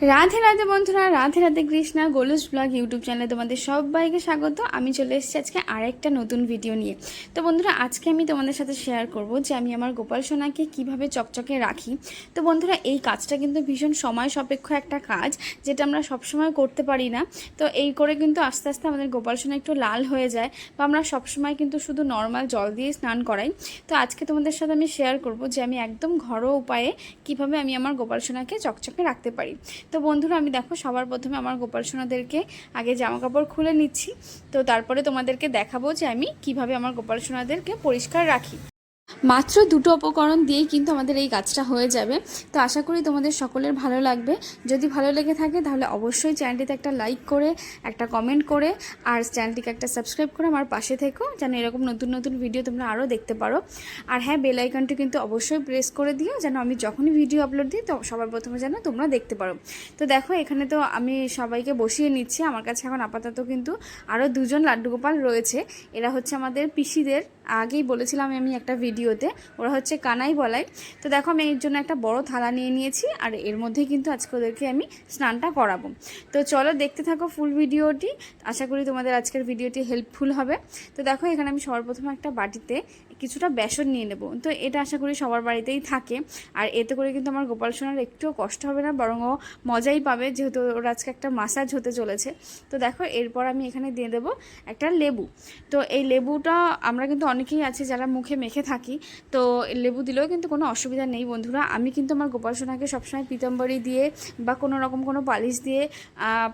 রাধে রাধে বন্ধুরা, Radhe Radhe Krishna, Golus blog YouTube চ্যানেলে তোমাদের সবাইকে স্বাগত। আমি চলে এসেছি আজকে আরেকটা নতুন ভিডিও নিয়ে। তো বন্ধুরা, আজকে আমি তোমাদের সাথে শেয়ার করব যে আমি আমার গোপাল সোনাকে কীভাবে চকচকে রাখি। তো বন্ধুরা, এই কাজটা কিন্তু ভীষণ সময় সাপেক্ষ একটা কাজ, যেটা আমরা সবসময় করতে পারি না। তো এই করে কিন্তু আস্তে আস্তে আমাদের গোপাল সোনা একটু লাল হয়ে যায় বা আমরা সবসময় কিন্তু শুধু নর্মাল জল দিয়ে স্নান করাই। তো আজকে তোমাদের সাথে আমি শেয়ার করব যে আমি একদম ঘরোয়া উপায়ে কীভাবে আমি আমার গোপাল সোনাকে চকচকে রাখতে পারি। তো বন্ধুরা, আমি দেখো সবার প্রথমে আমার গোপাল সোনাদেরকে আগে জামা কাপড় খুলে নিচ্ছি। তো তারপরে তোমাদেরকে দেখাবো যে আমি কীভাবে আমার গোপাল সোনাদেরকে পরিষ্কার রাখি। মাত্র দুটো উপকরণ দিয়েই কিন্তু আমাদের এই গাছটা হয়ে যাবে। তো আশা করি তোমাদের সকলের ভালো লাগবে। যদি ভালো লেগে থাকে তাহলে অবশ্যই চ্যানেলটিতে একটা লাইক করে, একটা কমেন্ট করে, আর চ্যানেলটিকে একটা সাবস্ক্রাইব করে আমার পাশে থেকো, যেন এরকম নতুন নতুন ভিডিও তোমরা আরও দেখতে পারো। আর হ্যাঁ বেল আইকনটি কিন্তু অবশ্যই প্রেস করে দিও, যেন আমি যখনই ভিডিও আপলোড দিই, তো সবার প্রথমে যেন তোমরা দেখতে পারো। তো দেখো, এখানে তো আমি সবাইকে বসিয়ে নিচ্ছি। আমার কাছে এখন আপাতত কিন্তু আরও দুজন লাড্ডু গোপাল রয়েছে। এরা হচ্ছে আমাদের পিসিদের। আগেই বলেছিলাম আমি একটা ভিডিওতে, ওরা হচ্ছে কানাই বলাই তো দেখো আমি এর জন্য একটা বড় থালা নিয়ে নিয়েছি, আর এর মধ্যেই কিন্তু আজকে ওদেরকে আমি স্নানটা করাবো। তো চলো দেখতে থাকো ফুল ভিডিওটি। আশা করি তোমাদের আজকের ভিডিওটি হেল্পফুল হবে। তো দেখো এখানে আমি সর্বপ্রথম একটা বাটিতে কিছুটা বেসন নিয়ে নেব। তো এটা আশা করি সবার বাড়িতেই থাকে। আর এতে করে কিন্তু আমার গোপাল সোনার একটুও কষ্ট হবে না, বরং ও মজাই পাবে, যেহেতু ওর আজকে একটা মাসাজ হতে চলেছে। তো দেখো এরপর আমি এখানে দিয়ে দেবো একটা লেবু। তো এই লেবুটা আমরা কিন্তু অনেকেই আছে যারা মুখে মেখে থাকি তো লেবু দিলেও কিন্তু কোনো অসুবিধা নেই বন্ধুরা। আমি কিন্তু আমার গোপাল সোনাকে সবসময় পিতম্বরি দিয়ে বা কোনো রকম কোনো পালিশ দিয়ে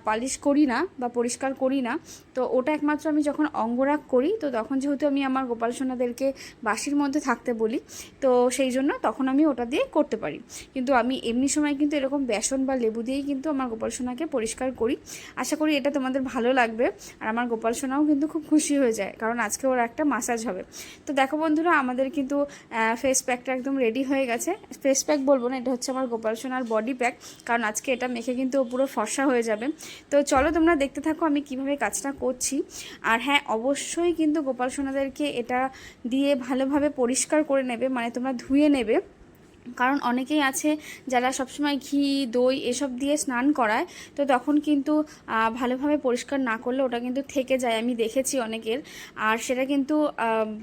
পালিশ করি না বা পরিষ্কার করি না। তো ওটা একমাত্র আমি যখন অঙ্গরাগ করি, তো তখন যেহেতু আমি আমার গোপাল সোনাদেরকে বাসির মধ্যে থাকতে বলি, তো সেই জন্য তখন আমি ওটা দিয়ে করতে পারি। কিন্তু আমি এমনি সময় কিন্তু এরকম বেসন বা লেবু দিয়েই কিন্তু আমার গোপাল সোনাকে পরিষ্কার করি। আশা করি এটা তোমাদের ভালো লাগবে আর আমার গোপাল সোনাও কিন্তু খুব খুশি হয়ে যায়, কারণ আজকে ওর একটা মাসাজ হবে। তো দেখো বন্ধুরা, আমাদের কিন্তু ফেস প্যাকটা একদম রেডি হয়ে গেছে। ফেস প্যাক বলব না, এটা হচ্ছে আমার গোপাল সোনার বডি প্যাক কারণ আজকে এটা মেখে কিন্তু ও পুরো ফর্সা হয়ে যাবে। তো চলো তোমরা দেখতে থাকো আমি কীভাবে কাজটা করছি। আর হ্যাঁ অবশ্যই কিন্তু গোপাল সোনাদেরকে এটা দিয়ে ভালোভাবে পরিষ্কার করে নেবে মানে তোমরা ধুয়ে নেবে। কারণ অনেকেই আছে যারা সবসময় ঘি, দই এসব দিয়ে স্নান করায়, তো তখন কিন্তু ভালোভাবে পরিষ্কার না করলে ওটা কিন্তু থেকে যায়। আমি দেখেছি অনেকের। আর সেটা কিন্তু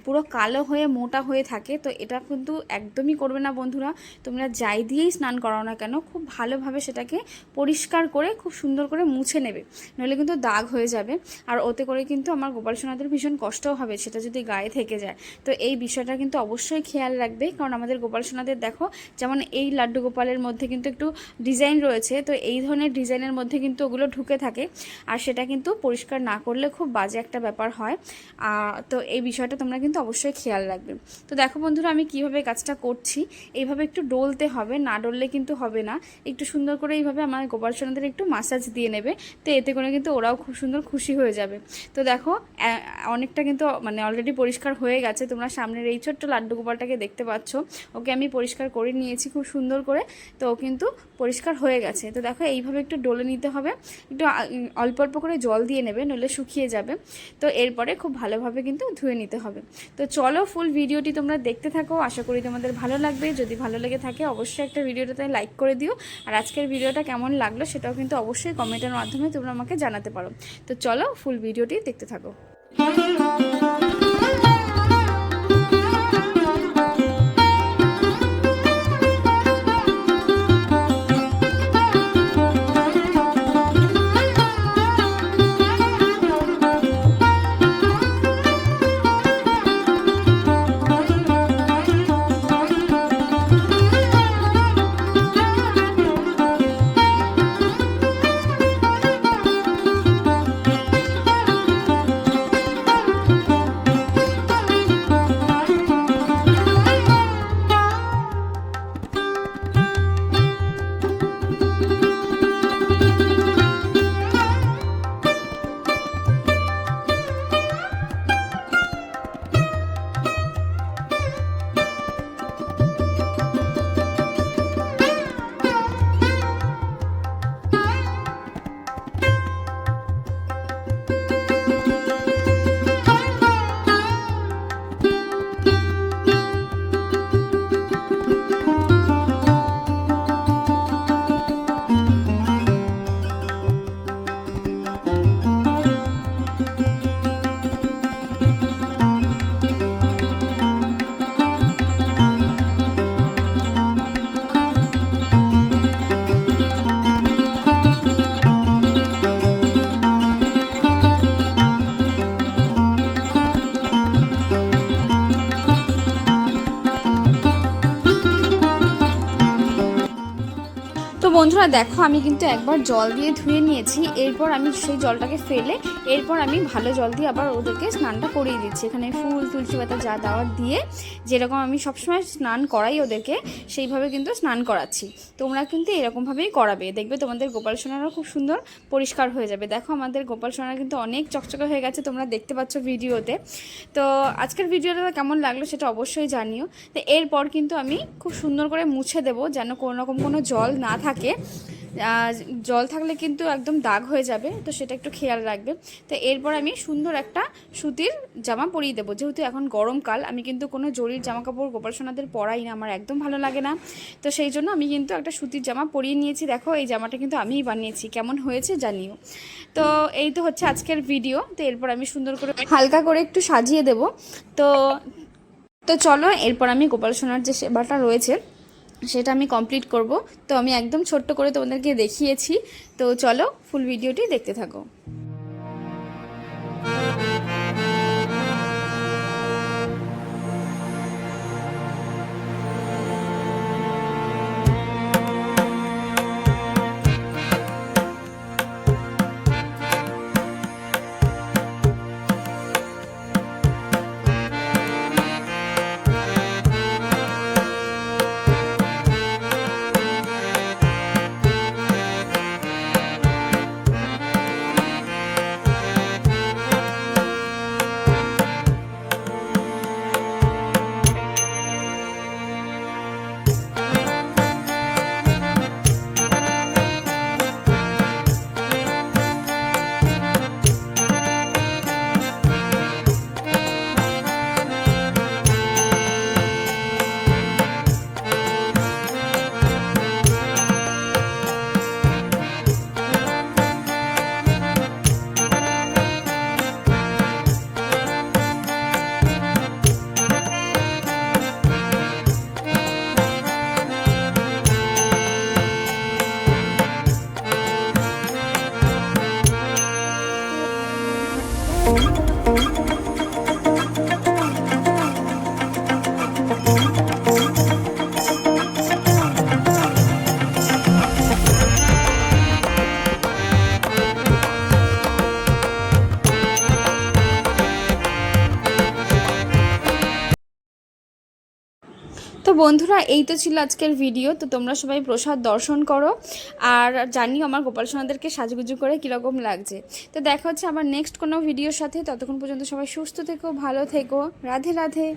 পুরো কালো হয়ে মোটা হয়ে থাকে, তো এটা কিন্তু একদমই করবে না বন্ধুরা। তোমরা যাই দিয়েই স্নান করাও না কেন, খুব ভালোভাবে সেটাকে পরিষ্কার করে, খুব সুন্দর করে মুছে নেবে। নইলে কিন্তু দাগ হয়ে যাবে। আর ওতে করে কিন্তু আমার গোপাল সোনাদের ভীষণ কষ্টও হবে, সেটা যদি গায়ে থেকে যায়। তো এই বিষয়টা কিন্তু অবশ্যই খেয়াল রাখবে। কারণ আমাদের গোপাল সোনাদের, দেখো যেমন এই লাড্ডু গোপালের মধ্যে কিন্তু একটু ডিজাইন রয়েছে, তো এই ধরনের ডিজাইনের মধ্যে কিন্তু ওগুলো ঢুকে থাকে। আর সেটা কিন্তু পরিষ্কার না করলে খুব বাজে একটা ব্যাপার হয়। তো এই বিষয়টা তোমরা কিন্তু অবশ্যই খেয়াল রাখবে। তো দেখো বন্ধুরা, আমি কীভাবে কাজটা করছি। এইভাবে একটু ডলতে হবে, না ডললে কিন্তু হবে না। একটু সুন্দর করে এইভাবে আমার গোপাল সোনাদের একটু মাসাজ দিয়ে নেবে, তো এতে করে কিন্তু ওরাও খুব সুন্দর খুশি হয়ে যাবে। তো দেখো অনেকটা কিন্তু মানে অলরেডি পরিষ্কার হয়ে গেছে। তোমরা সামনের এই ছোট্ট লাড্ডু গোপালটাকে দেখতে পাচ্ছ। ওকে আমি পরিষ্কার করে নিয়েছি খুব সুন্দর করে, তো কিন্তু পরিষ্কার হয়ে গেছে। তো দেখো এইভাবে একটু ডলে নিতে হবে। একটু অল্প অল্প করে জল দিয়ে নেবে, নইলে শুকিয়ে যাবে। তো এরপরে খুব ভালোভাবে কিন্তু ধুয়ে নিতে হবে। তো চলো ফুল ভিডিওটি তোমরা দেখতে থাকো, আশা করি তোমাদের ভালো লাগবে। যদি ভালো লেগে থাকে অবশ্যই একটা ভিডিওটাতে লাইক করে দিও। আর আজকের ভিডিওটা কেমন লাগল সেটাও কিন্তু অবশ্যই কমেন্টের মাধ্যমে তোমরা আমাকে জানাতে পারো। তো চলো ফুল ভিডিওটি দেখতে থাকো। বন্ধুরা দেখো, আমি কিন্তু একবার জল দিয়ে ধুয়ে নিয়েছি, এরপর আমি সেই জলটাকে ফেলে, এরপর আমি ভালো জল দিয়ে আবার ওদেরকে স্নানটা করিয়ে দিচ্ছি। এখানে ফুল, তুলসী পাতা যা দাওয়ার দিয়ে যেরকম আমি সবসময় স্নান করাই ওদেরকে, সেইভাবে কিন্তু স্নান করাচ্ছি। তোমরা কিন্তু এরকমভাবেই করাবে। দেখবে তোমাদের গোপাল সোনারও খুব সুন্দর পরিষ্কার হয়ে যাবে। দেখো, আমাদের গোপাল সোনার কিন্তু অনেক চকচকে হয়ে গেছে, তোমরা দেখতে পাচ্ছ ভিডিওতে। তো আজকের ভিডিওটা কেমন লাগল সেটা অবশ্যই জানিও। তো এরপর কিন্তু আমি খুব সুন্দর করে মুছে দেবো, যেন কোনো রকম কোনো জল না থাকে। জল থাকলে কিন্তু একদম দাগ হয়ে যাবে, তো সেটা একটু খেয়াল রাখবে। তো এরপর আমি সুন্দর একটা সুতির জামা পরিয়ে দেবো। যেহেতু এখন গরমকাল, আমি কিন্তু কোনো জরির জামা কাপড় গোপাল সোনাদের পরাই না, আমার একদম ভালো লাগে না। তো সেই জন্য আমি কিন্তু একটা সুতির জামা পরিয়ে নিয়েছি। দেখো, এই জামাটা কিন্তু আমিই বানিয়েছি, কেমন হয়েছে জানিও। তো এই তো হচ্ছে আজকের ভিডিও তো এরপর আমি সুন্দর করে হালকা করে একটু সাজিয়ে দেব। তো তো চলো, এরপর আমি গোপাল সোনার যে সেবাটা রয়েছে সেটা আমি কমপ্লিট করব। তো আমি একদম ছোট্ট করে তোমাদেরকে দেখিয়েছি। তো চলো ফুল ভিডিওটি দেখতে থাকো। তো বন্ধুরা, এই তো ছিল আজকের ভিডিও তো তোমরা সবাই প্রসাদ দর্শন করো আর জানি আমার গোপাল সোনাদেরকে সাজুগুজু করে কীরকম লাগছে। তো দেখা হচ্ছে আমার নেক্সট কোনো ভিডিওর সাথে। ততক্ষণ পর্যন্ত সবাই সুস্থ থেকো, ভালো থেকো। রাধে রাধে।